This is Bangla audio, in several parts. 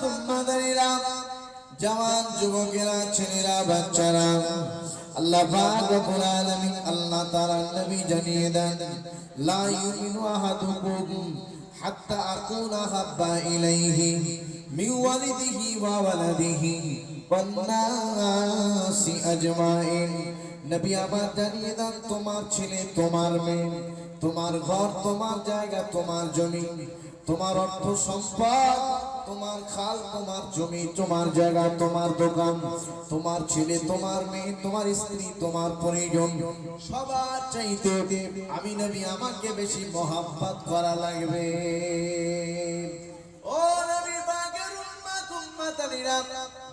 তুম্মাদারিরা জওয়ান যুবকেরা, ছেলেরা, বাচ্চারা, আল্লাহ পাক রব্বুল আলামিন আল্লাহ তাআলা নবী জানিয়ে দেন, লা ইউমিনু আহাদুকুম হাত্তা আকুনা হাব্বা ইলাইহি মিন ওয়ালিদিহি ওয়া ওয়ালাদিহি ওয়ান নাসি আজমাইন। নবী আবার জানিয়ে দেন, তোমার ছেলে তোমার মেয়ে, তোমার ঘর, তোমার জায়গা, তোমার জমি, তোমার অর্থ সম্পদ। তোমার খাল, তোমার জমি, তোমার জায়গা, তোমার দোকান, তোমার ছেলে, তোমার মেয়ে, তোমার স্ত্রী, তোমার পরিজন, সবার চাইতে আমি নবী, আমাকে বেশি মহাব্বত করা লাগবে। ও নবী পাকের উম্মত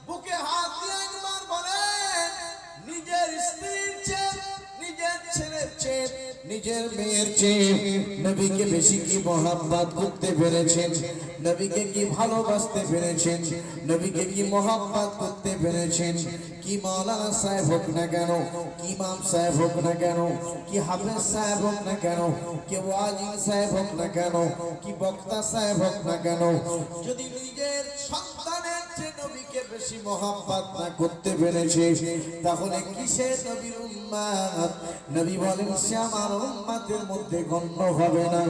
বুকে হাত দিয়ে একবার বলেন, নিজের স্ত্রীর নিজের মেয়ের চেয়ে নবীকে বেশি কি মহাব্বত করতে পেরেছেন? নবীকে কি ভালোবাসতে পেরেছেন? নবীকে কি মহাব্বত করতে পেরেছেন? কি মাওলানা সাহেব হোক না কেন? কি ইমাম সাহেব হোক না কেন? কি হাফেজ সাহেব হোক না কেন? কি ওয়াজিন সাহেব হোক না কেন? কি বক্তা সাহেব হোক না কেন? যদি নিজের সন্তানের চেয়ে নবীকে বেশি মহাব্বত না করতে পেরেছে। তাহলে কিসে নবীর উম্মাত নবী বলেন, সে আমার উম্মাতের মধ্যে গণ্য হবে না।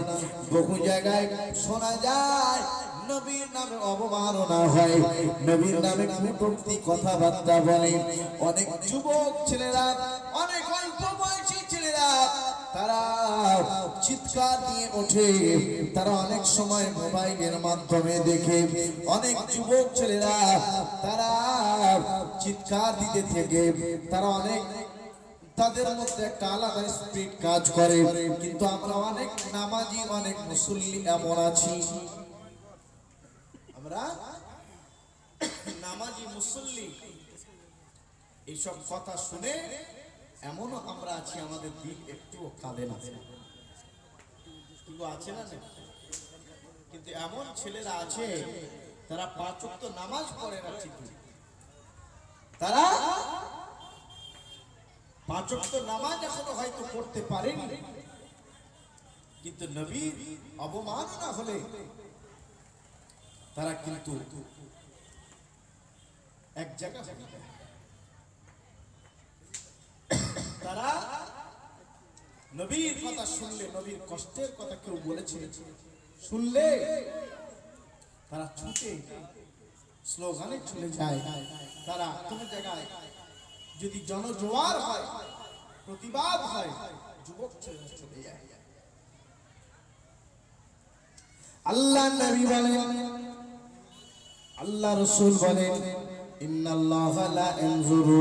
বহু জায়গায় শোনা যায়, নবীর নামে অবমাননা হয়। নবীর নামে কথাবার্তা বলে। অনেক যুবক ছেলেরা, অনেক অল্প বয়সী ছেলেরা তারা চিৎকার দিয়ে ওঠে। তারা অনেক সময় মোবাইলের মাধ্যমে দেখে। অনেক যুবক ছেলেরা তারা চিৎকার দিতে থেকে। তারা অনেক তাদের মধ্যে একটা আলাদা স্পিড কাজ করে। কিন্তু আমরা অনেক নামাজি, অনেক মুসল্লি এমন আছি। আমরা নামাজি, মুসল্লি, এইসব কথা শুনে এমনও আমরা আছি, আমাদের দিল একটুও কাঁদে না। কিন্তু আছে না না? কিন্তু এমন ছেলেরা আছে, তারা পাঁচ ওয়াক্ত নামাজ পড়ে না ঠিকই। তারা পাঁচ ওয়াক্ত নামাজ এখনও হয়তো পড়তে পারেনি। কিন্তু নবীর অবমাননা হলে তারা কিন্তু এক জায়গা হয়ে যায়। তারা নবীর কথা শুনলে, নবীর কষ্টের কথা কেউ বলেছে? শুনলে তারা ছুটে, স্লোগানে চলে যায়। তারা কোন জায়গায় যদি জনজোয়ার হয়, প্রতিবাদ হয়, যুবক ছেলেরা চলে যায়। আল্লাহ নবী বলেন, আল্লাহ রসুল বলেন, ইন্নাল্লাহ লা ইয়ানজুরু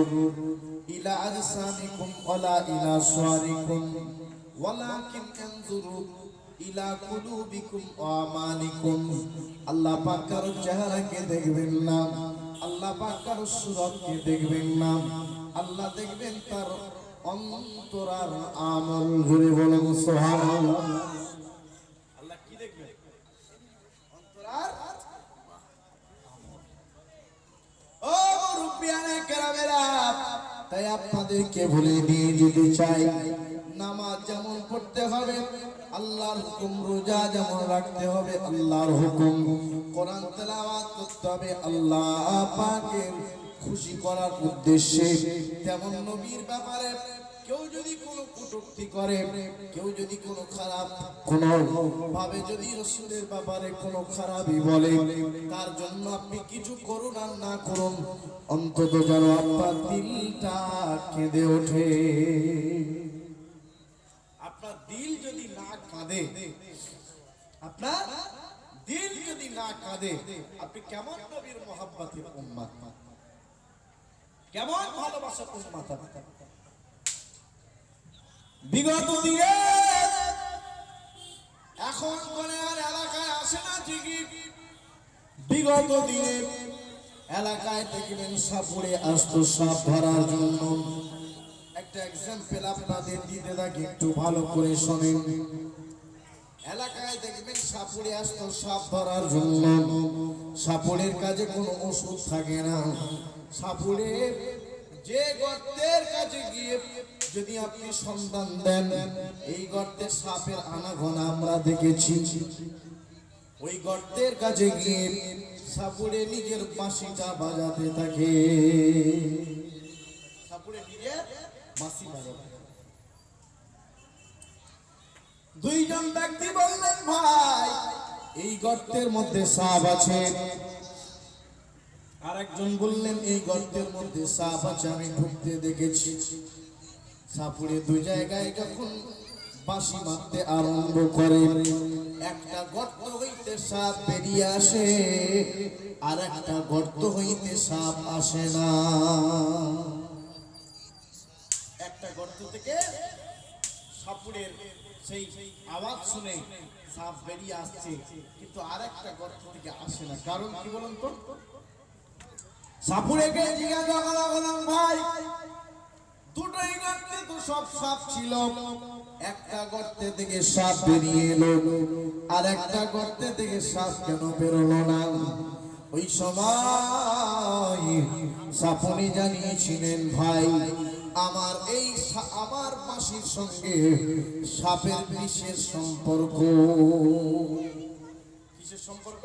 ইলা আজসামিকুম ওয়ালা ইলা সুওয়ারিকুম ওয়ালাকিন ইয়ানজুরু ইলা কুলুবিকুম আমানিকুম আল্লাহ পাক কারও চেহারাকে দেখবেন না, আল্লাহ পাক কারও সুরতকে দেখবেন না। আল্লাহ দেখবেন তার অন্তরার আমল। জুড়ে বলেন, সুবহানাল্লাহ আল্লাহ কি দেখবেন অন্তরার ও মুরব্বিয়ানে কেরামেরা তাই আপনাদেরকে বলে দিয়ে যেতে চাই। নামাজ যেমন পড়তে হবে, আল্লাহর হুকুম, রোজা যেমন রাখতে হবে, আল্লাহর হুকুম। কোরআন তেলাওয়াত করতে হবে, আল্লাহ পাকের খুশি করার উদ্দেশ্যে। তেমন নবীর ব্যাপারে কেউ যদি কোনো কটূক্তি করে কেউ যদি কোনো খারাপ কোনো ভাবে যদি রসুলের ব্যাপারে কোনো খারাপই বলে তার জন্য আপনি কিছু করুন আর না করুন। অন্তত যেন আপনার দিলটা কেঁদে ওঠে। আপনার দিল যদি না কাঁদে আপনার দিল যদি না কাঁদে আপনি কেমন নবীর মহাব্বাতের উম্মাত কেমন ভালোবাসার উম্মাত? বিগত দিনে এখন কোনে আর এলাকায় আসে না ঠিকই। বিগত দিনে এলাকায় দেখবেন সাপুড়ে আসতো, সাপ ধরার জন্য। একটা এক্সাম্পল আপনাদের দিতে থাকি, একটু ভালো করে শোনেন। এলাকায় দেখবেন সাপুড়ে আসতো, সাপ ধরার জন্য। সাপুড়ের কাছে কোনো ওষুধ থাকে না। সাপুড়ে যে গর্তের কাছে গিয়ে যদি আপনি সন্তান দেন, এই গর্তের সাপের আনাগোনা আমরা দেখেছি। ওই গর্তের কাছে গিয়ে সাপুরে নিজের বাঁশিটা বাজাতে থাকে। সাপুড়ে নিজের বাঁশি বাজাতে দুইজন ব্যক্তি বললেন, ভাই, এই গর্তের মধ্যে সাপ আছে। আর একজন বললেন, এই গর্তের মধ্যে সাপ আছে, আমি ঢুকতে দেখেছি। সাপুড়ে দুই জায়গায় যখন বাঁশি মারতে আরম্ভ করে, একটা গর্ত হইতে সাপ বেরিয়ে আসে, আর একটা গর্ত হইতে সাপ আসে না। একটা গর্ত থেকে সাপুরের সেই আওয়াজ শুনে সাপ বেরিয়ে আসছে, কিন্তু আর একটা গর্ত থেকে আসে না। কারণ কি বলুন তো? সাপুড়েকে জিজ্ঞাসা করা হলাম ভাই দুটোই গর্তে তো সব সাপ ছিল। একটা গর্তে থেকে সাপ বেরিয়ে এলো, আর একটা গর্তে থেকে সাপ কেন বেরোলো না? ওই সময় সাপনি জানিয়েছিলেন, ভাই, আমার এই আমার মাসির সঙ্গে সাপের বিষের সম্পর্ক। কিসের সম্পর্ক?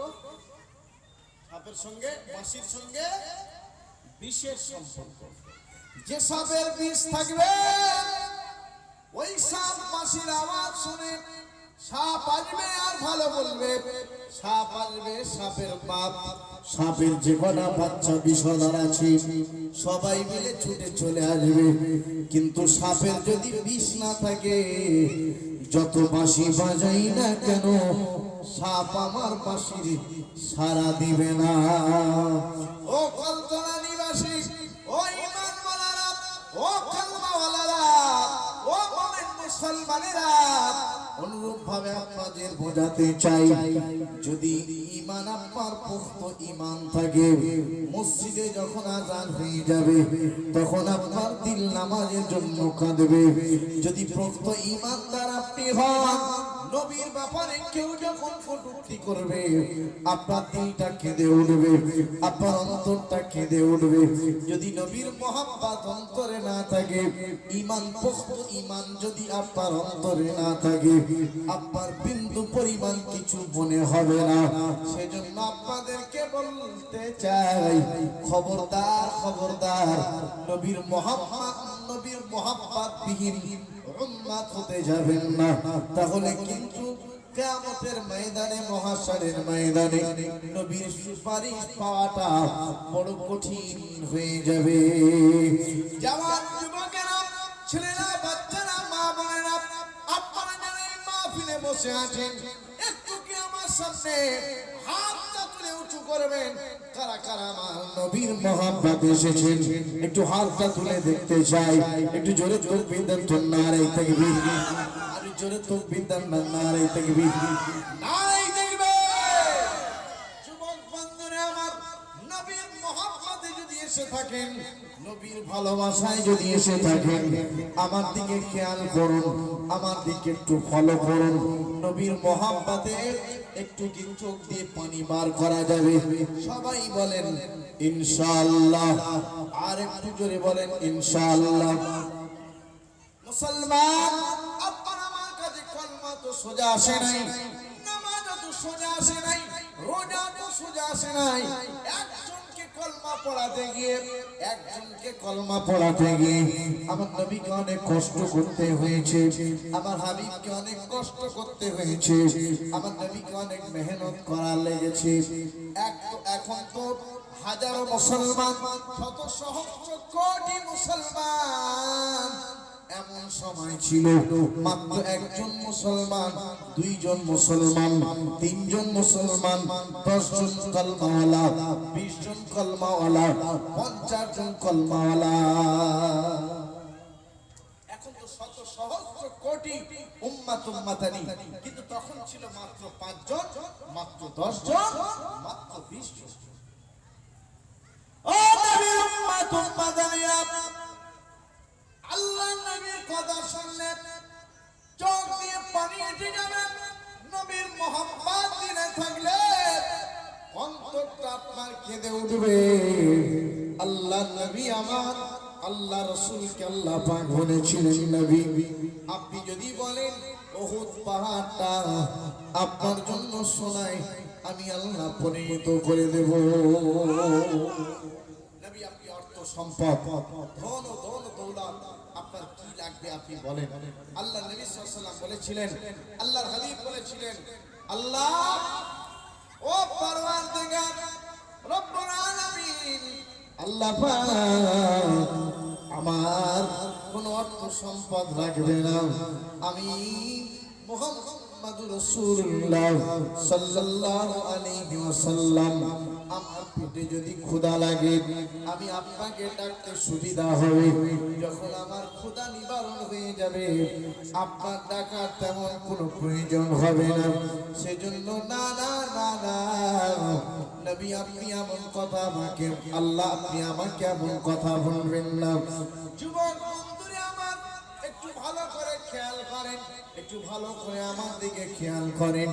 সাপের সঙ্গে মাসির সঙ্গে বিষের সম্পর্ক। যে সাপের বিষ থাকবে, ওই সাপ মাসির আওয়াজ শুনে সাপ আসবে আর ভালো বলবে। সাপ আসবে সাপের বাপ সাপের যে কটা বাচ্চা বিষধর আছে, সবাই মিলে ছুটে চলে আসবে। কিন্তু সাপের যদি বিষ না থাকে, যত বাঁশি বাজাই না কেন, সাপ আমার বাঁশির সারা দিবে না। ও ইমান মালারা ও কালমাওয়ালারা ও মোমেন অনুরূপ ভাবে আপনাদের বোঝাতে চাই, যদি ইমান আপনার পুখ্ত ইমান থাকে, মসজিদে যখন আজান হয়ে যাবে, তখন আপনার দিল নামাজের জন্য কাঁদবে। যদি পুখ্ত ইমানদার আপনি হন নবীর ব্যাপারে কেউ যখন কটূক্তি করবে, আপনার দিলটা কেঁদে উঠবে, আপনার অন্তরটা কেঁদে উঠবে। যদি নবীর মহাব্বাত অন্তরে না থাকে ইমান পোক্ত ইমান যদি আপনার অন্তরে না থাকে, আপনার বিন্দু পরিমাণ কিছু মনে হবে না। সেজন্য আপনাদেরকে বলতে চাই, খবরদার খবরদার, নবীর মহাব্বাত নবীর মহাব্বাত বিহীন উম্মাত হতে যাবেন না। তাহলে কিন্তু কিয়ামতের ময়দানে, মহাশারের ময়দানে নবীর সুপারিশ পাওয়াটা বড় কঠিন হয়ে যাবে। জওয়ান যুবকেরা, ছেলেরা, বাচ্চারা, মা বোনেরা, আপনারা যারা এই মাহফিলে বসে আছেন, একটু কি আমার সামনে হাতটা তুলে উঁচু করবেন। কারা কারা আমার নবীর মহাব্বত এসেছেন? একটু হাতটা তুলে দেখতে চাই। একটু জোরে তকবীর দেন তো নারে তাকবীর। আর জোরে তকবীর দেন নারে তাকবীর। নাই এসে থাকেন, নবীর ভালোবাসায় যদি এসে থাকেন, আমার দিকে খেয়াল করুন, আমার দিকে একটু ফলো করুন। নবীর মহাব্বতে একটু কি চোখ দিয়ে পানি বার করা যাবে? সবাই বলেন, ইনশাআল্লাহ। আর একটু জোরে বলেন, ইনশাআল্লাহ। মুসলমান, আপনার আমার কাছে কলমা তো সোজা আসে নাই নামাজ তো সোজা আসে নাই রোজা তো সোজা আসে নাই একজনকে কলমা পড়াতে গিয়ে, একজনকে কলমা পড়াতে গিয়ে আমার নবীকে অনেক কষ্ট করতে হয়েছে, আমার হাবিবকে অনেক কষ্ট করতে হয়েছে, আমার নবীকে অনেক মেহনত করা লেগেছে। এক হাজারো মুসলমান মুসলমান এমন সময় ছিল, মাত্র একজন মুসলমান, দুইজন মুসলমান, তিনজন মুসলমান, দশজন কলমাওয়ালা বিশ জন কলমাওয়ালা। পঞ্চাশ জন কলমাওয়ালা এখন কিন্তু তখন ছিল মাত্র পাঁচজন, মাত্র দশজন, মাত্র বিশ জন আল্লাহ নবীর কথা শুনলে চোখ দিয়ে পানি এসে যাবে। নবীর মোহাম্মদ দিনে থাকলে অন্তরটা আপনার কেঁদে উঠবে। আল্লাহ নবী আমার, আল্লাহ রসুলকে আল্লাহ পাক বলেছিলেন, নবী, আপনি যদি বলেন বহুত পাহাড়টা আপনার জন্য শোনায় আমি আল্লাহ পরিণত করে দেব। নবী আপনার কি লাগবে আপনি বলেন। আল্লাহ নবী বলেছিলেন, আল্লাহর হাবিব বলেছিলেন, আল্লাহ, ও আল্লাহ আমার কোন অর্থ সম্পদ লাগবে না। আমি মুহাম্মাদুর রাসূলুল্লাহ সাল্লাল্লাহু আলাইহি ওয়াসাল্লাম আমার পেটে যদি ক্ষুধা লাগে, আমি আপনাকে ডাকতে সুবিধা হবে। যখন আমার ক্ষুধা নিবারণ হয়ে যাবে, আপনার ডাকার তেমন কোনো প্রয়োজন হবে না। সেজন্য না না না না, নবী, আপনি এমন কথা আমাকে, আল্লাহ, আপনি আমাকে এমন কথা বলবেন না। যুবক একটু ভালো করে খেয়াল করেন, একটু ভালো করে আমার দিকে খেয়াল করেন।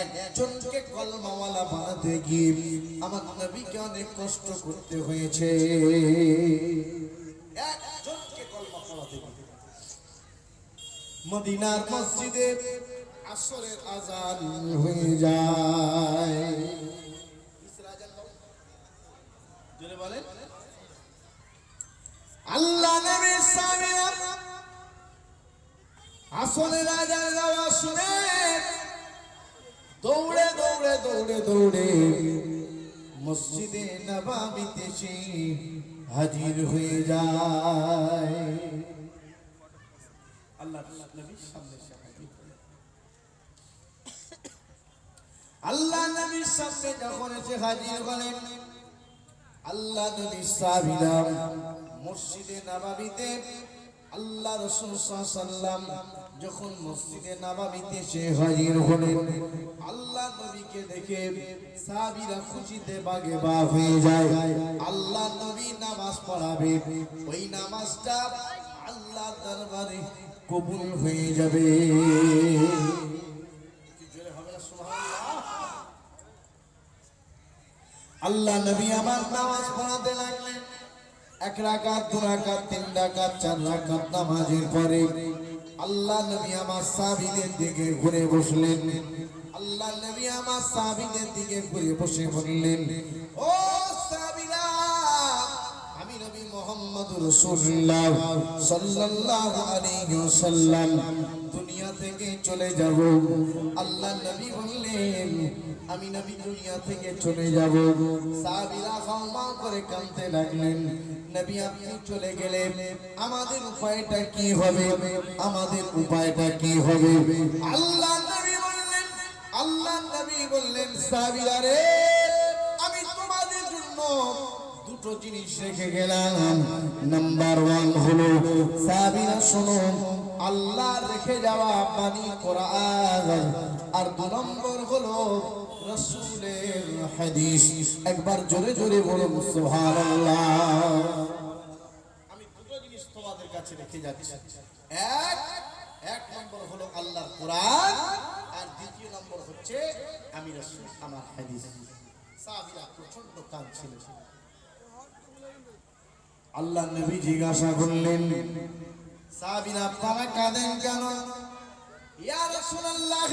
একজনকে কলমাওয়ালা বানাতে গিয়ে আমার নবীকে অনেক কষ্ট করতে হয়েছে। একজনকে কলমা পড়াতে মদিনার মসজিদে আসরের আজান হয়ে যায়। বলেন। আল্লাহ নবীর সামিয়া আসলে রাজার যাওয়া শুনে দৌড়ে দৌড়ে দৌড়ে দৌড়ে মসজিদে নবাবিতে সে হাজির হয়ে যায় আল্লাহ নবীর সামনে। আল্লাহ নবীর যখন এসে হাজির হলেন, আল্লাহ নবী সাহাবীরা মসজিদে নবাবিতে আল্লাহ রাসূল সাল্লাম যখন মসজিদে নবাবিতে সে হাজির হলেন, আল্লাহ নবীকে দেখে সাহাবীরা খুশিতে বাগে বা হয়ে যায়। আল্লাহ নবী নামাজ পড়াবে, ওই নামাজটা আল্লাহ দরবারে কবুল হয়ে যাবে। আল্লাহ নবী আমার নামাজ পড়াতে লাগলেন। এক রাকাত, দু রাকাত, তিন রাকাত, চার রাকাত নামাজের পরে আল্লাহ নবী আমার সাহাবীদের দিকে ঘুরে বসলেন। আল্লাহ নবী আমার সাহাবীদের দিকে ঘুরে বসে বললেন, ও সাহাবীরা, আমি নবী মোহাম্মদ রাসূলুল্লাহ সাল্লাল্লাহু আলাইহি ওয়াসাল্লাম, দুনিয়া থেকে চলে যাব। আল্লাহ নবী বললেন, আমি নবী দুনিয়া থেকে চলে যাব। সাহাবীরা হাওমা করে কাঁদতে লাগলেন। নবী, আপনি চলে গেলে আমাদের উপায়টা কি হবে? আমাদের উপায়টা কি হবে? আল্লাহ নবী বললেন, আল্লাহ নবী বললেন সাহাবীরা রে আমি তোমাদের জন্য দুটো জিনিস রেখে গেলাম। নাম্বার ওয়ান হলো, সাহাবীরা শোনো, আল্লাহ রেখে যাওয়া বাণী কোরআন। আর দু নম্বর হলো রসুলের হাদিস একবার জোরে জোরে বলুন, সুবহানাল্লাহ। আমি দুটো জিনিস তোমাদের কাছে রেখে যাচ্ছি। এক এক নম্বর হলো আল্লাহর কোরআন, আর দ্বিতীয় নম্বর হচ্ছে আমি রসুল, আমার হাদিস। সাহাবীরা প্রচণ্ড কাঁদছিল। আল্লাহ নবী জিজ্ঞাসা করলেন, সাহাবীরা আপনারা কাঁদেন কেন? ইয়া রাসূলুল্লাহ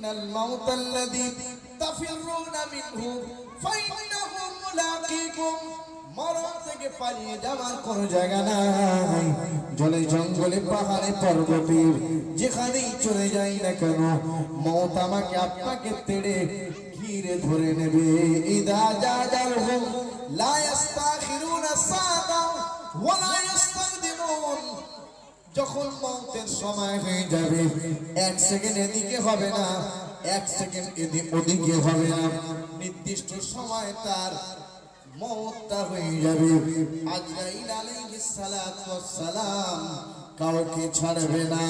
ইন্নাল মাউতাল্লাযী তাফিরুনা মিনহু, ফাইন্নাহু মুলাকীকুম। মরণ থেকে পালিয়ে যাওয়ার কোনো জায়গা নাই। জলে পাহাড়ে পর্বতে যেখানেই চলে যাই না কেন মত আপনাকে তেড়ে ঘিরে ধরে নেবে। ইদা যা যার হোক লা ইস্তাখিরুনা সাদা ওয়ালা ইস্তাকদিমুন যখন মৌতের সময় হয়ে যাবে, এক সেকেন্ড এদিকে হবে না, এক সেকেন্ড এদিক ওদিকে হবে না। নির্দিষ্ট সময় তার মৌতটা হয়ে যাবে। আজরাইল আলাইহিস সালাম কাউকে ছাড়বে না।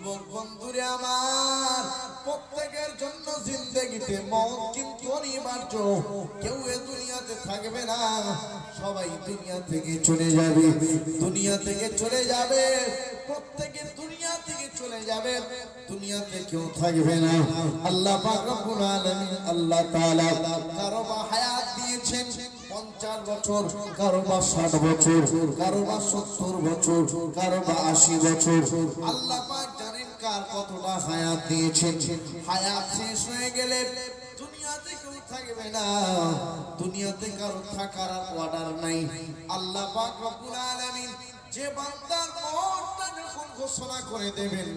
যুবক বন্ধুরে আমার, প্রত্যেকের জন্য জিন্দগিতে মত কিন্তু অনিবার্য। কেউ এ দুনিয়াতে থাকবে না, সবাই দুনিয়া থেকে চলে যাবে। দুনিয়া থেকে চলে যাবে, প্রত্যেকে দুনিয়া থেকে চলে যাবে, দুনিয়াতে কেউ থাকবে না। আল্লাহ আল্লাহ তাআলা কারও বা হায়াত দিয়েছেন পঞ্চাশ বছর, কারও বা ষাট বছর, কারও বা সত্তর বছর, কারও বা আশি বছর। আল্লাহ কার কতটা হায়াত দিয়েছেন? হায়াত শেষ হয়ে গেলে দুনিয়াতে কেউ থাকবে না। দুনিয়াতে কারও থাকার আল্লাহ যে যখন ঘোষণা করে দেবেন,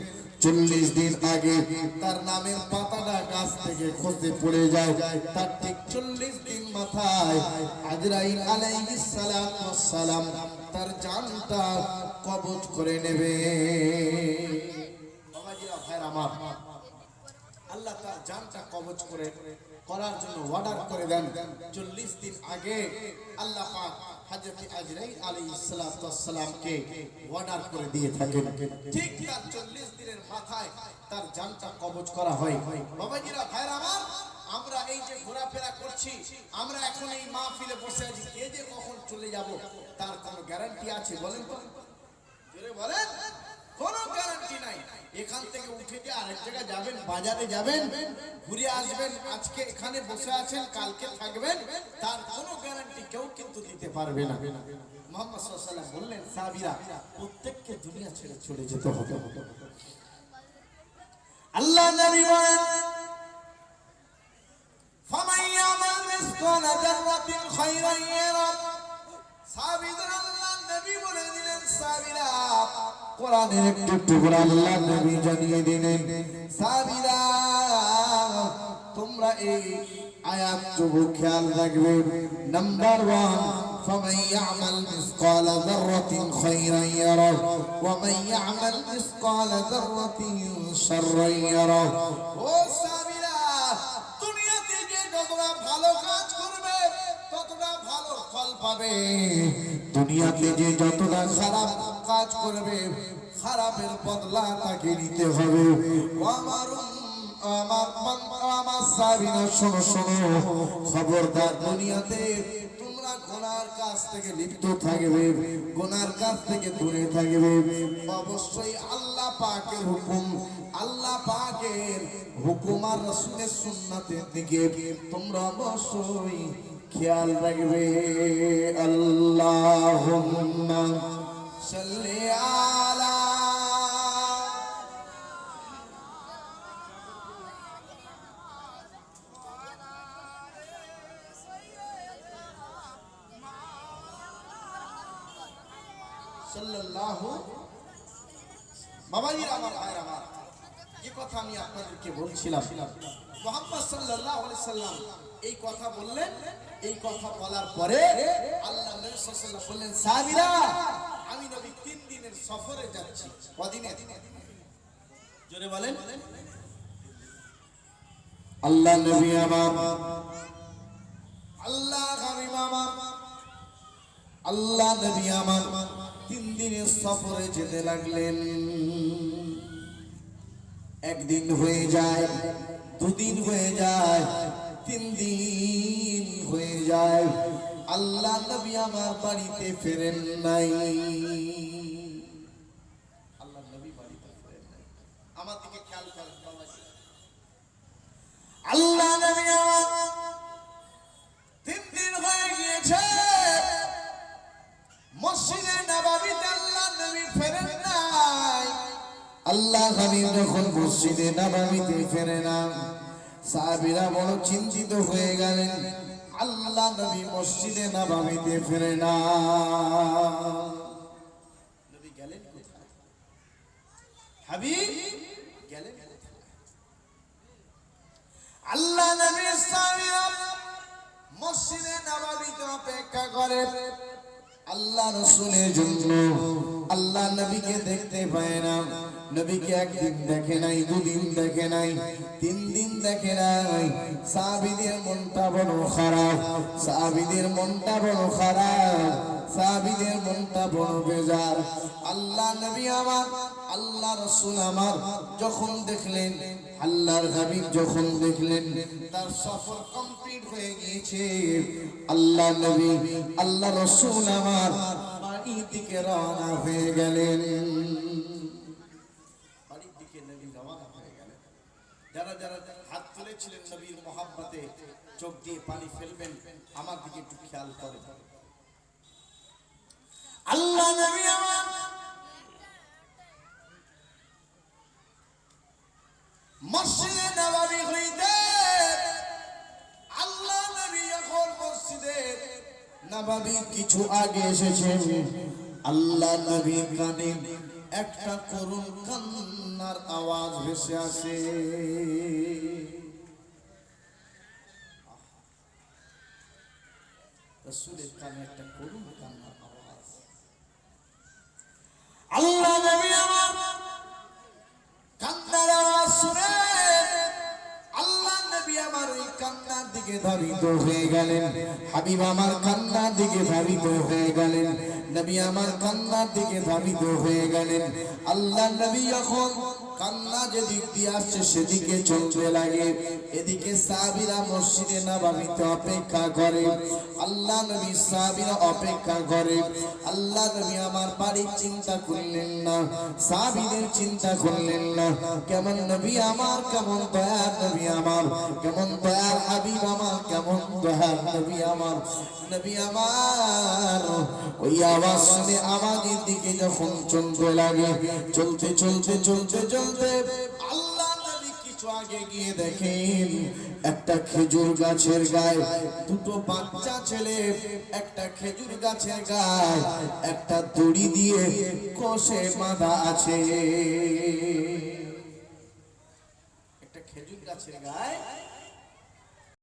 চল্লিশ দিন আগে তার নামের পাতাটা গাছ থেকে খসে পড়ে যায়। তার ঠিক চল্লিশ দিন মাথায় তার জানটা কবজ করে নেবে। আমার। আল্লাহ তার জানটা কবজ করে, করার জন্য অর্ডার করে দেন। চল্লিশ দিন আগে আল্লাহ তার চল্লিশ দিনের মাথায় তার জানটা কবজ করা হয়। বাবাজিরা ভাইরা আমার, আমরা এই যে ঘোরাফেরা করছি, আমরা এখন এই মাহফিলে বসে আছি কে যে কখন চলে যাব, তার কোনো গ্যারান্টি আছে বলেন বলেন। কোনো গ্যারান্টি নাই। এখান থেকে উঠে যে আরেক জায়গায় যাবেন, বাজারে যাবেন, ঘুরে আসবেন, আজকে এখানে বসে আছেন, কালকে থাকবেন, তার কোনো গ্যারান্টি কেউ কিন্তু দিতে পারবে না। মোহাম্মদ সাল্লাম বললেন সাবিরা প্রত্যেককে দুনিয়া ছেড়ে চলে যেতে হবে। আল্লাহ নবী বলেন, ফামাইয়া আমাল মিসকালা যাররাতিন খায়রান ইয়ারা সাবিদের আল্লাহ নবী বলে দিলেন সাবিরা কোরআনের একটু টুকরা আল্লাহ নবী জানিয়ে দিলেন সাবিরা তোমরা এই আয়াত টুকু খেয়াল রাখবে নাম্বার ওয়ান فمن يعمل مثقال ذرة خيرا يره ومن يعمل مثقال ذرة شرا يره ও সাবিরা দুনিয়াতে যে যতটা ভালো কাজ করবে ততটা ভালো ফল পাবে, দুনিয়াতে যে যতটা খারাপ কাজ করবে, খারাপের বদলা তাকে নিতে হবে। অবশ্যই আল্লাহ পাকের হুকুম, আল্লাহ পাকের হুকুম আর রসুলের সুন্নাতের দিকে তোমরা অবশ্যই খেয়াল রাখবে আল্লাহ সাল্লি আলা সাল্লাল্লাহু বাবাজির আমার ভাইয়ের আমার যে কথা আমি আপনাদেরকে বলছিলাম মোহাম্মদ সাল্লাল্লাহু আলাইহি সাল্লাম এই কথা বললেন এই কথা বলার পরে আল্লাহ নবী সাল্লাল্লাহু বললেন সাহাবীরা আমি নবী তিন দিনের সফরে যাচ্ছি। কদিনে? জোরে বলেন। আল্লাহ নবী আমার। আল্লাহ হাবিব আমার। আল্লাহ নবী আমার তিন দিনের সফরে যেতে লাগলেন। একদিন হয়ে যায় দুদিন হয়ে যায় তিন দিন হয়ে যায়। আল্লাহ নবী আমার বাড়িতে ফেরেন নাই। আল্লাহ নবী আমার তিন দিন হয়ে গিয়েছে। মসজিদে নবাবিতে আল্লাহ নবী ফেরেন নাই। আল্লাহ হাবিব যখন মসজিদে নবাবিতে ফেরে সাহাবীরা বড় চিন্তিত হয়ে গেলেন, আল্লাহ নবী মসজিদে ফেরে না। কোথায়? হাবিব গেলেন আল্লাহ অপেক্ষা করে, আল্লাহ রসুলের জন্য, আল্লাহ নবীকে দেখতে পায় না। নবীকে একদিন দেখে নাই, দুদিন দেখে নাই তিন দিন দেখে নাই। সাহাবীদের মনটা বড় খারাপ, সাহাবীদের মনটা বড় খারাপ, সাহাবীদের মনটা বড় বেজার। আল্লাহ নবী আমার, আল্লাহ রসুল আমার যখন দেখলেন, আল্লাহর হাবিব যখন দেখলেন, তার সফর কমপ্লিট হয়ে গিয়েছে। আল্লাহ নবী, আল্লাহ রসুল আমার বাড়ির দিকে রওনা হয়ে গেলেন বাড়ির দিকে নবী রওনা হয়ে গেলেন যারা যারা হাত তুলেছিলেন নবীর মোহাব্বতে, চোখ দিয়ে পানি ফেলবেন, আমার দিকে একটু খেয়াল করেন আল্লাহ নবী নবী কিছু আগে এসেছে আল্লাহ নবীর কানে একটা করুণ কান্নার আওয়াজ ভেসে আসে। দিকে ধাবিত হয়ে গেলেন। হাবিব আমার কান্নার দিকে ধাবিত হয়ে গেলেন। নবী আমার কান্নার দিকে ধাবিত হয়ে গেলেন। আল্লাহ নবী যখন কান্না যেদিক দিয়ে আসছে সেদিকে চলতে লাগে। এদিকে সাহাবীরা মসজিদে নববীতে অপেক্ষা করে। আল্লাহ নবী সাহাবীরা অপেক্ষা করে। আল্লাহ নবী আমার বাড়ির চিন্তা করলেন না, সাহাবীদের চিন্তা করলেন না। কেমন নবী আমার, কেমন দয়ার নবী আমার, কেমন দয়ার হাবিব আমার, কেমন দয়ার নবী আমার। নবী আমার, ওই আওয়াজ শুনে আমাদের দিকে যখন চলতে লাগে, চলতে চলতে চলতে চলতে আল্লাহ নবী কিছু আগে গিয়ে দেখেন, একটা খেজুর গাছের গায়ে দুটো বাচ্চা ছেলে, একটা খেজুর গাছের গায়ে একটা দড়ি দিয়ে কষে বাঁধা আছে। একটা খেজুর গাছের গায়ে